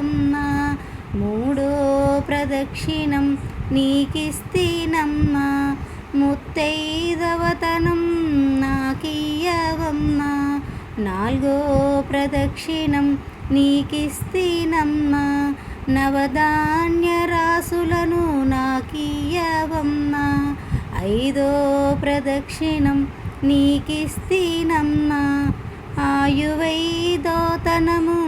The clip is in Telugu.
నాకీయవమ్మా మూడో ప్రదక్షిణం నీకిస్తీనమ్మా. ముత్తైదవతనం నాకీయవమ్మా నాలుగో ప్రదక్షిణం నీకిస్తీనమ్మా. నవధాన్య రాసులను నాకీయవమ్మా ఐదో ప్రదక్షిణం నీకిస్తీనమ్మా. ఆయువైదోతనము